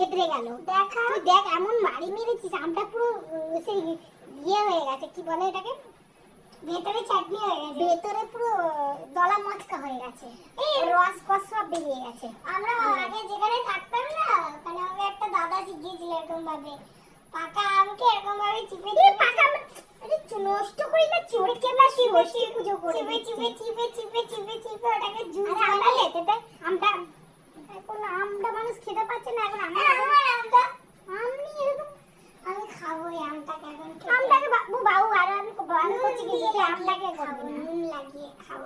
আমটা গেল। দেখা তুই দেখ এমন মারি মেরেছিস আমটা পুরো সেই ইয়ে হয়ে গেছে কি বলে এটাকে? ভেতরে চাটনি হয়ে গেছে। ভেতরে পুরো দলা মচকা হয়ে গেছে। এই রস কস সব বেরিয়ে গেছে। আমরা আগে যেখানে থাকতাম না ওখানে আমাকে একটা দাদা শিখিয়েছিল এরকম ভাবে পাকা আমকে এরকম ভাবে চিপে চিপে পাকা আরে নষ্ট করি না চোরকে না শিবশ্রী পুজো করে। চিপে চিপে চিপে চিপে চিপে চিপে ওটাকে জুস বানিয়ে খেতে দেয় আমটা এখন আমটা মানুষ খেতে পাচ্ছে না এখন আমি আমার আমটা আমি এরকম আমি খাব এই আমটাকে এখন আমটাকে বাবু বাবু আর আমি বাবু করছি কি আমটাকে খাব নুন লাগিয়ে খাব।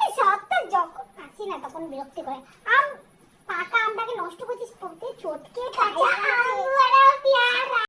এই সবটা যখন আসি না তখন বিরক্তি করে। আম পাকা আমটাকে নষ্ট করছিস চটকে কাঁচা